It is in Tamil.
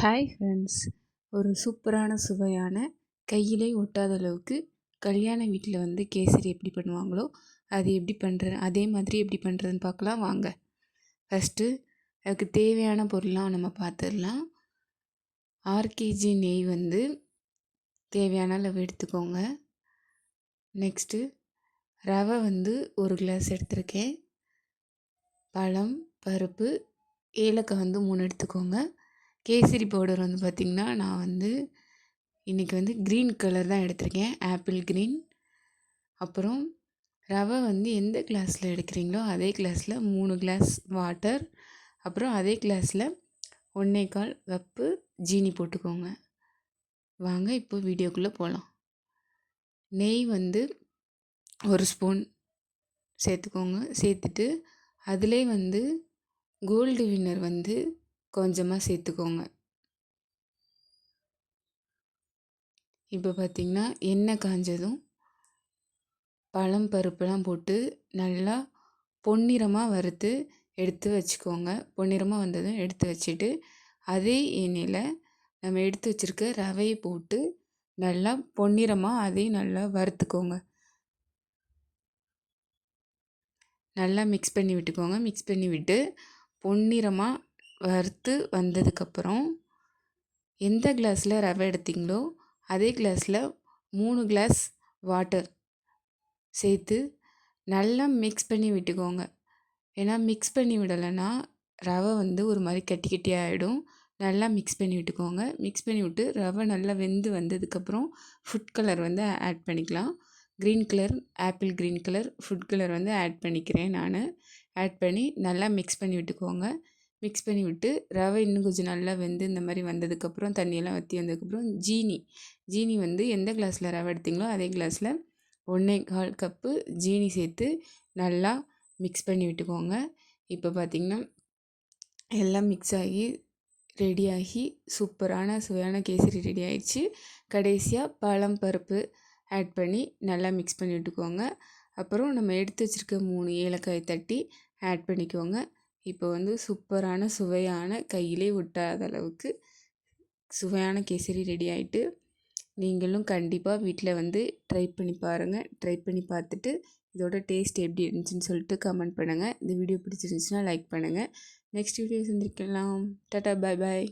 ஹாய் ஃப்ரெண்ட்ஸ் ஒரு சூப்பரான சுவையான கையிலே ஒட்டாத அளவுக்கு கல்யாண வீட்டில் வந்து கேசரி எப்படி பண்ணுவாங்களோ அது எப்படி பண்ணுற அதே மாதிரி எப்படி பண்ணுறதுன்னு பார்க்கலாம். வாங்க. ஃபஸ்ட்டு அதுக்கு தேவையான பொருள்லாம் நம்ம பார்த்துடலாம் ஆர்கேஜி நெய் வந்து தேவையான அளவு எடுத்துக்கோங்க. நெக்ஸ்ட்டு ரவை வந்து ஒரு கிளாஸ் எடுத்திருக்கேன். பழம் பருப்பு ஏலக்காய் வந்து மூணு எடுத்துக்கோங்க. கேசரி பவுடர் வந்து பார்த்திங்கன்னா நான் வந்து இன்றைக்கி வந்து க்ரீன் கலர் தான் எடுத்திருக்கேன். Apple green. அப்புறம் ரவை வந்து எந்த கிளாஸில் எடுக்கிறீங்களோ அதே கிளாஸில் மூணு கிளாஸ் வாட்டர். அப்புறம் அதே கிளாஸில் ஒன்றே கால் கப்பு ஜீனி போட்டுக்கோங்க. வாங்க இப்போ வீடியோக்குள்ளே போகலாம் நெய் வந்து ஒரு ஸ்பூன் சேர்த்துக்கோங்க. சேர்த்துட்டு அதிலே வந்து கோல்டு வின்னர் வந்து கொஞ்சமாக சேர்த்துக்கோங்க இப்போ பார்த்திங்கன்னா எண்ணெய் காஞ்சதும் பழம் பருப்புலாம் போட்டு நல்லா பொன்னிறமாக வறுத்து எடுத்து வச்சுக்கோங்க. பொன்னிறமாக வந்ததும் எடுத்து வச்சுட்டு அதே எண்ணெயில் நம்ம எடுத்து வச்சுருக்க ரவையை போட்டு நல்லா பொன்னிறமாக அதையும் நல்லா வறுத்துக்கோங்க. நல்லா மிக்ஸ் பண்ணி விட்டுக்கோங்க. மிக்ஸ் பண்ணி விட்டு பொன்னிறமாக வறுத்து வந்ததுக்கப்புறம் எந்த கிளாஸில் ரவை எடுத்தீங்களோ அதே கிளாஸில் மூணு கிளாஸ் வாட்டர் சேர்த்து நல்லா மிக்ஸ் பண்ணி விட்டுக்கோங்க. ஏன்னா மிக்ஸ் பண்ணி விடலைன்னா ரவை வந்து ஒரு மாதிரி கட்டி கட்டி ஆகிடும் நல்லா மிக்ஸ் பண்ணி விட்டுக்கோங்க. மிக்ஸ் பண்ணி விட்டு ரவை நல்லா வெந்து வந்ததுக்கப்புறம் ஃபுட் கலர் வந்து ஆட் பண்ணிக்கலாம். Green colour apple green colour food colour வந்து ஆட் பண்ணிக்கிறேன் நான். ஆட் பண்ணி நல்லா மிக்ஸ் பண்ணி விட்டுக்கோங்க. மிக்ஸ் பண்ணி விட்டு ரவை இன்னும் கொஞ்சம் நல்லா வெந்து இந்த மாதிரி வந்ததுக்கப்புறம் தண்ணியெல்லாம் வற்றி வந்ததுக்கப்புறம் ஜீனி. ஜீனி வந்து எந்த கிளாஸில் ரவை எடுத்திங்களோ அதே கிளாஸில் ஒன்றே கால் கப்பு ஜீனி சேர்த்து நல்லா மிக்ஸ் பண்ணி விட்டுக்கோங்க. இப்போ பார்த்திங்கன்னா எல்லாம் மிக்ஸ் ஆகி ரெடியாகி சூப்பரான சுவையான கேசரி ரெடி ஆயிடுச்சு. கடைசியாக பழம் பருப்பு ஆட் பண்ணி நல்லா மிக்ஸ் பண்ணி விட்டுக்கோங்க. அப்புறம் நம்ம எடுத்து வச்சுருக்க மூணு ஏலக்காய் தட்டி ஆட் பண்ணிக்கோங்க. இப்போ வந்து சூப்பரான சுவையான கையிலே ஒட்டாத அளவுக்கு சுவையான கேசரி ரெடி ஆகிட்டு நீங்களும் கண்டிப்பாக வீட்டில் வந்து ட்ரை பண்ணி பாருங்கள் ட்ரை பண்ணி பார்த்துட்டு இதோட டேஸ்ட் எப்படி இருந்துச்சுன்னு சொல்லிட்டு கமெண்ட் பண்ணுங்கள் இந்த வீடியோ பிடிச்சிருந்துச்சுன்னா லைக் பண்ணுங்கள் நெக்ஸ்ட் வீடியோ சந்திக்கலாம். Tata bye bye